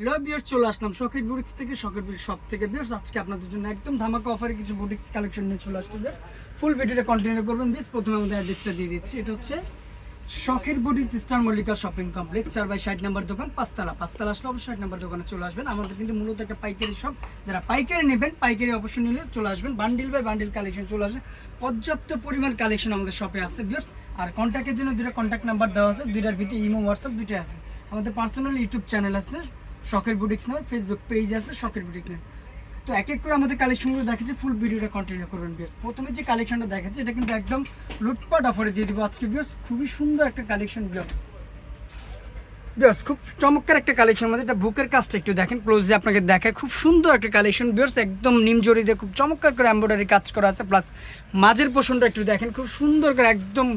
Hello বিয়ার্স চলে আসলাম। শখের boutiques থেকে শখের বুটিক শপ থেকে। বিয়ার্স আজকে আপনাদের জন্য একদম ধামাকা অফারে কিছু বুটিক্স কালেকশন নিয়ে চলে আসছে বিয়ার্স ফুল ভিডিওটা কন্টিনিউ করবেন। বিয়ার্স প্রথমে আমাদের অ্যাড্রেসটা দিয়ে দিচ্ছি। এটা হচ্ছে শখের boutique star Mallika shopping complex চার বাই ষাট নাম্বার দোকান, পাঁচতলা। পাঁচতলা আসলে অবশ্যই ষাট নাম্বার দোকানে চলে আসবেন। আমাদের কিন্তু মূলত একটা পাইকারি শপ যারা পাইকারি নেবেন, পাইকারি অবশ্যই নিলে চলে আসবেন। বান্ডিল বাই বান্ডিল কালেকশন চলে আসবে পর্যাপ্ত পরিমাণ কালেকশন আমাদের শপে আছে বিয়ার্স আর কন্ট্যাক্টের জন্য দুটো কন্ট্যাক্ট নাম্বার দেওয়া আছে। দুইটার ভিতরে ইমো হোয়াটসঅ্যাপ দুইটাই আছে। আমাদের পার্সোনাল ইউটিউব চ্যানেল আছে। শখের বুটিক্স নামে ফেসবুক পেজ আছে, শখের বুটিক্স নামে। তো এক এক করে আমাদের কালেকশনগুলো দেখাচ্ছি ফুল ভিডিওটা কন্টিনিউ করবেন বিয়ার্স প্রথমে যে কালেকশনটা দেখাচ্ছি, এটা কিন্তু একদম লুটপাট অফারে দিয়ে দিব আজকে বিয়ার্স খুবই সুন্দর একটা কালেকশন বিয়ার্স বিয়ার্স খুব চমৎকার একটা কালেকশন মধ্যে এটা বুকের কাজটা একটু দেখেন ক্লোজে আপনাকে দেখায়। খুব সুন্দর একটা কালেকশন বিয়ার্স একদম নিম জড়ি দিয়ে খুব চমৎকার করে এমব্রয়ডারি কাজ করা আছে। প্লাস মাঝের পোষণটা একটু দেখেন, খুব সুন্দর করে একদম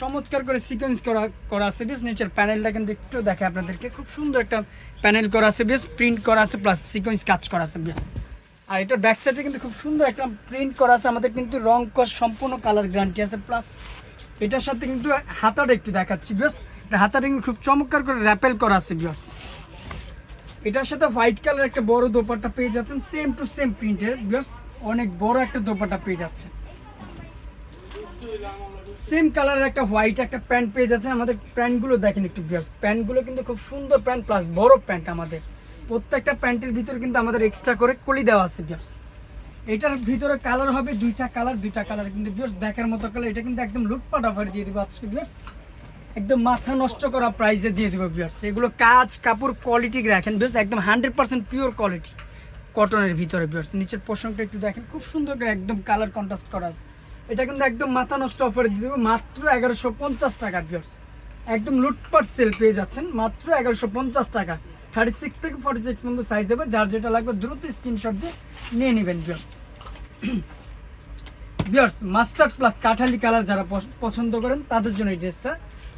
চমৎকার করে সিকোয়েন্স করা করা আছে বেশ। নিচের প্যানেলটা কিন্তু একটু দেখে আপনাদেরকে। খুব সুন্দর একটা প্যানেল করা আছে বেশ। প্রিন্ট করা আছে প্লাস সিকোয়েন্স কাজ করা আছে বেশ। আর এটার ব্যাক সাইডে কিন্তু খুব সুন্দর একটা প্রিন্ট করা আছে। আমাদের কিন্তু রং কস সম্পূর্ণ কালার গ্যারান্টি আছে। প্লাস এটার সাথে কিন্তু হাতাটা একটু দেখাচ্ছি এটা হাতাটা কিন্তু খুব চমৎকার করে র্যাপেল করা আছে বিয়স এটার সাথে হোয়াইট কালার একটা বড় দোপাট্টা পেয়ে যাচ্ছেন। সেম টু সেম প্রিন্টের বিয়স অনেক বড় একটা দোপাট্টা পেয়ে যাচ্ছে। সেম কালারের একটা হোয়াইট একটা প্যান্ট পেয়ে যাচ্ছেন। আমাদের প্যান্টগুলো দেখেন একটু বিয়ার্স প্যান্টগুলো কিন্তু খুব সুন্দর প্যান্ট প্লাস বড় প্যান্ট আমাদের। প্রত্যেকটা প্যান্টের ভিতরে কিন্তু আমাদের এক্সট্রা করে কলি দেওয়া আছে বিয়ার্স এটার ভিতরে কালার হবে দুইটা কালার দুইটা কালার কিন্তু বিয়ার্স দেখার মতো কালার এটা কিন্তু একদম লুটপাট অফার দিয়ে দিব আজকে বিয়ার্স একদম মাথা নষ্ট করা প্রাইসে দিয়ে দিব বিয়ার্স এগুলো কাজ, কাপড় কোয়ালিটি রাখেন বিয়ার্স একদম হান্ড্রেড পার্সেন্ট পিওর কোয়ালিটি কটনের ভিতরে বিয়ার্স নিচের পোষণটা একটু দেখেন, খুব সুন্দর করে একদম কালার কন্ট্রাস্ট করা আছে। এটা কিন্তু একদম মাথা নষ্ট অফারে দিয়ে দেবো। মাত্র এগারোশো পঞ্চাশ টাকা বিয়ার্স একদম লুটপাট সেল পেয়ে যাচ্ছেন। মাত্র এগারোশো পঞ্চাশ টাকা। থার্টি সিক্স থেকে ফর্টি সিক্স পর্যন্ত সাইজ হবে। যার যেটা লাগবে দ্রুত স্ক্রিনশট দিয়ে নিয়ে নেবেন বিয়ার্স বিয়ার্স মাস্টার্ড প্লাস কাঠালি কালার যারা পছ- পছন্দ করেন, তাদের জন্য এই ড্রেসটা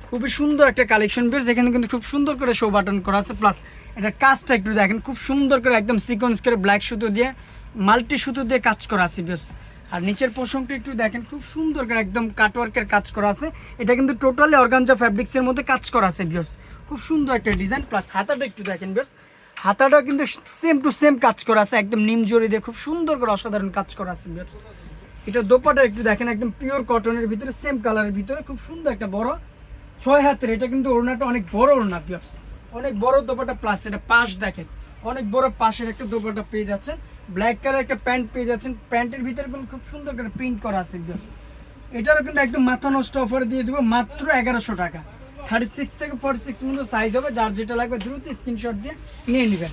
খুবই সুন্দর একটা কালেকশন বিয়ার্স যেখানে কিন্তু খুব সুন্দর করে শো বাটন করা আছে। প্লাস এটা কাজটা একটু দেখেন। খুব সুন্দর করে একদম সিকোয়েন্স করে ব্ল্যাক সুতো দিয়ে মাল্টি সুতো দিয়ে কাজ করা আছে বিয়ার্স আর নিচের পোষণটা একটু দেখেন, খুব সুন্দর করে একদম কাটওয়ার্কের কাজ করা আছে। এটা কিন্তু টোটালি অর্গানজা ফ্যাব্রিক্সের মধ্যে কাজ করা আছে বিয়ার্স খুব সুন্দর একটা ডিজাইন প্লাস হাতাটা একটু দেখেন বিয়ার্স হাতাটা কিন্তু সেম টু সেম কাজ করা আছে, একদম নিম জড়ি দিয়ে খুব সুন্দর করে অসাধারণ কাজ করা আছে বিয়ার্স এটা দোপাটা একটু দেখেন, একদম পিওর কটনের ভিতরে সেম কালারের ভিতরে, খুব সুন্দর একটা বড়। ছয় হাতের, এটা কিন্তু ওড়নাটা অনেক বড় ওড়না পিয়ার্স অনেক বড় দোপাটা প্লাস এটা পাশ দেখেন। অনেক বড় পাশের একটা দোপাটা পেয়ে যাচ্ছেন। ব্ল্যাক কালার একটা প্যান্ট পেয়ে যাচ্ছেন। প্যান্টের ভিতরে কিন্তু খুব সুন্দর করে প্রিন্ট করা আছে এটারও কিন্তু একদম মাথা নষ্ট অফার দিয়ে দেবো, মাত্র এগারোশো টাকা। থার্টি সিক্স থেকে ফর্টি সিক্স সাইজ হবে, যার যেটা লাগবে দ্রুত স্ক্রিনশট দিয়ে নিয়ে নেবেন।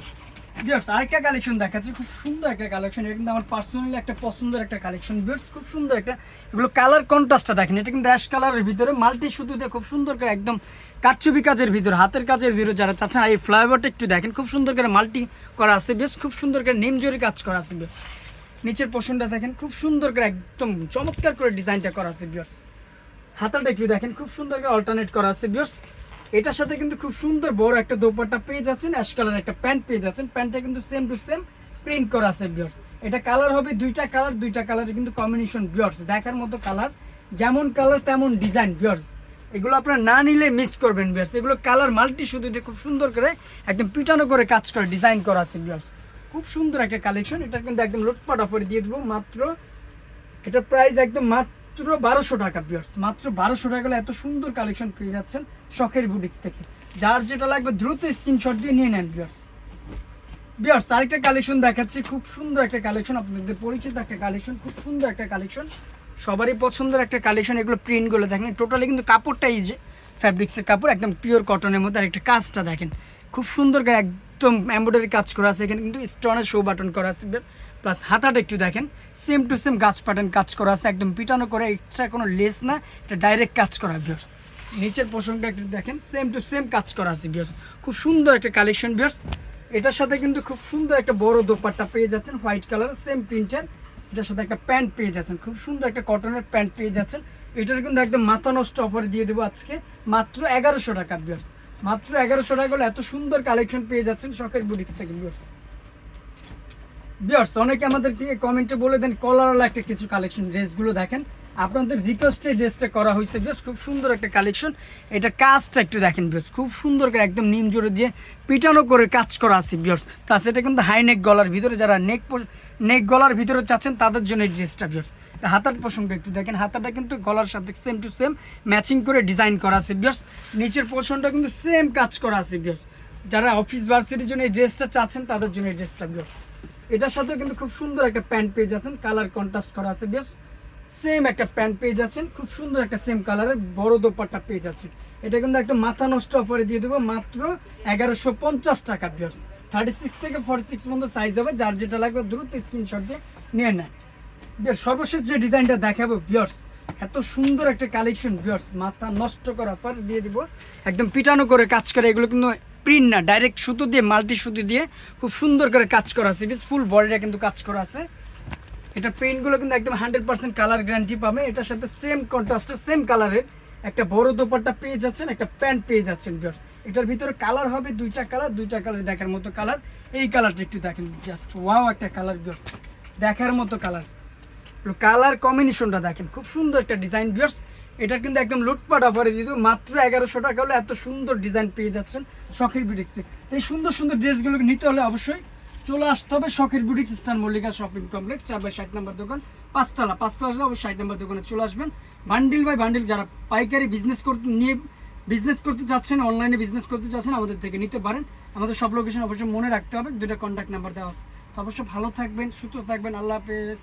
বিয়ার্স আরেকটা কালেকশন দেখাচ্ছি। খুব সুন্দর একটা কালেকশন এটা কিন্তু আমার পার্সোনালি একটা পছন্দের একটা কালেকশন বিয়ার্স খুব সুন্দর একটা। এগুলো কালার কন্ট্রাস্টটা দেখেন। এটা কিন্তু অ্যাশ কালারের ভিতরে। মাল্টি সুতো দিয়ে খুব সুন্দর করে একদম কাটছবি কাজের ভিতরে, হাতের কাজের ভিতরে যারা চাচ্ছেন এই ফ্লাইওভারটা একটু দেখেন। খুব সুন্দর করে মাল্টি করা আছে। বেশ খুব সুন্দর করে নিমজরি কাজ করা আছে। নিচের পোষণটা দেখেন। খুব সুন্দর করে একদম চমৎকার করে ডিজাইনটা করা আছে বিয়ার্স হাতাটা একটু দেখেন। খুব সুন্দর করে অল্টারনেট করা আছে বিয়ার্স এটার সাথে কিন্তু খুব সুন্দর বড় একটা দোপাট্টা পেয়ে যাচ্ছেন অ্যাশ কালার একটা প্যান্ট পেয়ে যাচ্ছেন। প্যান্টটা কিন্তু সেম টু সেম প্রিন্ট করা আছে বিয়ার্স এটা কালার হবে দুইটা কালার দুইটা কালারের কিন্তু কম্বিনেশন বিয়ার্স দেখার মতো কালার যেমন কালার তেমন ডিজাইন বিয়ার্স এগুলো আপনারা না নিলে মিস করবেন বিয়ার্স এগুলো কালার মাল্টি শুধু দিয়ে খুব সুন্দর করে একদম পিটানো করে কাজ করে ডিজাইন করা আছে বিয়ার্স খুব সুন্দর একটা কালেকশন এটা কিন্তু একদম লুটপাট অফারে দিয়ে দেবো, মাত্র এটা প্রাইস একদম মাত্র বারোশো টাকা পিয়ার্স মাত্র বারোশো টাকা এত সুন্দর কালেকশন পেয়ে যাচ্ছেন শখের বুটিক্স থেকে। যার যেটা লাগবে দ্রুত স্ক্রিনশট দিয়ে নিয়ে নেন পিয়ার্স বিয়ার্স আরেকটা কালেকশন দেখাচ্ছি। খুব সুন্দর একটা কালেকশন আপনাদের পরিচিত একটা কালেকশন খুব সুন্দর একটা কালেকশন সবারই পছন্দের একটা কালেকশন এগুলো প্রিন্টগুলো দেখেন। টোটালি কিন্তু কাপড়টাই যে ফ্যাব্রিক্সের কাপড়, একদম পিওর কটনের মধ্যে আর একটা কাজটা দেখেন। খুব সুন্দর করে একদম এমব্রয়ডারি কাজ করা আছে। এখানে কিন্তু স্টোনের শো বাটন করা আছে। প্লাস হাতাটা একটু দেখেন। সেম টু সেম গাছ প্যাটার্ন কাজ করা আছে, একদম পিটানো করে এক্সট্রা কোনো লেস না, এটা ডাইরেক্ট কাজ করা বিয়ার্স নিচের পোষণটা একটু দেখেন সেম টু সেম কাজ করা আছে বিয়ার্স খুব সুন্দর একটা কালেকশন বিয়ার্স এটার সাথে কিন্তু খুব সুন্দর একটা বড় দোপাট্টা পেয়ে যাচ্ছেন হোয়াইট কালার সেম প্রিন্টের এটার সাথে একটা প্যান্ট পেয়ে যাচ্ছেন, খুব সুন্দর একটা কটনের প্যান্ট পেয়ে যাচ্ছেন। এটার কিন্তু একদম মাথা নষ্ট অফারে দিয়ে দেবো আজকে, মাত্র এগারোশো টাকা বিয়ার্স মাত্র এগারোশো টাকা হলে এত সুন্দর কালেকশন পেয়ে যাচ্ছেন শখের বুটিক্স থেকে বিয়ার্স বিয়ার্স অনেকে আমাদেরকে কমেন্টে বলে দেন কলারওয়ালা একটা কিছু কালেকশন ড্রেসগুলো দেখেন। আপনাদের রিকোয়েস্টে ড্রেসটা করা হয়েছে বেশ খুব সুন্দর একটা কালেকশন এটা কাজটা একটু দেখেন বেশ খুব সুন্দর করে একদম নিম জোরে দিয়ে পিটানো করে কাজ করা আছে বিয়স প্লাস এটা কিন্তু হাই নেক গলার ভিতরে, যারা নেক নেক গলার ভিতরে চাচ্ছেন, তাদের জন্য এই ড্রেসটা বিয়স হাতার প্রসঙ্গে একটু দেখেন, হাতাটা কিন্তু গলার সাথে সেম টু সেম ম্যাচিং করে ডিজাইন করা আছে বিয়স নিচের পোর্শনটা কিন্তু সেম কাজ করা আছে বিয়স যারা অফিস ভার্সিটির জন্য এই ড্রেসটা চাচ্ছেন, তাদের জন্য এই ড্রেসটা বিয়স এটার সাথে কিন্তু খুব সুন্দর একটা প্যান্ট পেয়ে যাচ্ছেন, কালার কন্ট্রাস্ট করা আছে, বেশ সেম একটা প্যান্ট পেয়ে যাচ্ছেন, খুব সুন্দর একটা সেম কালারের বড় দোপাট্টা পেয়ে যাচ্ছেন। এটা কিন্তু একটা মাথা নষ্ট অফারে দিয়ে দেবো, মাত্র এগারোশো পঞ্চাশ টাকা বিয়স থার্টি সিক্স থেকে ফর্টি সিক্স পর্যন্ত সাইজ হবে, যার যেটা লাগবে দ্রুত স্ক্রিনশট দিয়ে নিয়ে নেয় বেশ, সর্বশেষ যে ডিজাইনটা দেখাবো বিয়র্স এত সুন্দর একটা কালেকশন বিয়র্স মাথা নষ্ট করা অফার দিয়ে দিব। একদম পিটানো করে কাজ করে, এগুলো কিন্তু প্রিন্ট না ডাইরেক্ট সুতো দিয়ে, মাল্টি সুতো দিয়ে খুব সুন্দর করে কাজ করা আছে। বেশ ফুল বডিটা কিন্তু কাজ করা আছে। এটা পেইন্টগুলো কিন্তু একদম হান্ড্রেড পার্সেন্ট কালার গ্যারান্টি পাবে। এটার সাথে সেম কন্ট্রাস্টের সেম কালারের একটা বড় দোপাট্টা পেয়ে যাচ্ছেন, একটা প্যান্ট পেয়ে যাচ্ছেন বিয়ার্স এটার ভিতরে কালার হবে দুইটা কালার দুইটা কালার দেখার মতো কালার এই কালারটা একটু দেখেন জাস্ট ওয়াও একটা কালার বিয়ার্স দেখার মতো কালার কালার কম্বিনেশনটা দেখেন, খুব সুন্দর একটা ডিজাইন বিয়ার্স এটা কিন্তু একদম লুটপাট অফারে দিয়ে মাত্র এগারোশো টাকা হলে এত সুন্দর ডিজাইন পেয়ে যাচ্ছেন শখের বিউটিক্সে এই সুন্দর সুন্দর ড্রেসগুলোকে নিতে হলে অবশ্যই চলে আসতে হবে শখের বুটিক্স স্টান মল্লিকা শপিং কমপ্লেক্স চার বাই ষাট নম্বর দোকান, পাঁচতলা। পাঁচতলা অবশ্যই ষাট নম্বর দোকানে চলে আসবেন। বান্ডিল বাই বান্ডিল যারা পাইকারি বিজনেস করতে নিয়ে বিজনেস করতে চাচ্ছেন অনলাইনে বিজনেস করতে চাচ্ছেন আমাদের থেকে নিতে পারেন। আমাদের সব লোকেশন অবশ্যই মনে রাখতে হবে। দুটো কন্ট্যাক্ট নাম্বার দেওয়া আছে। তো অবশ্যই ভালো থাকবেন, সুস্থ থাকবেন। আল্লাহ হাফেজ।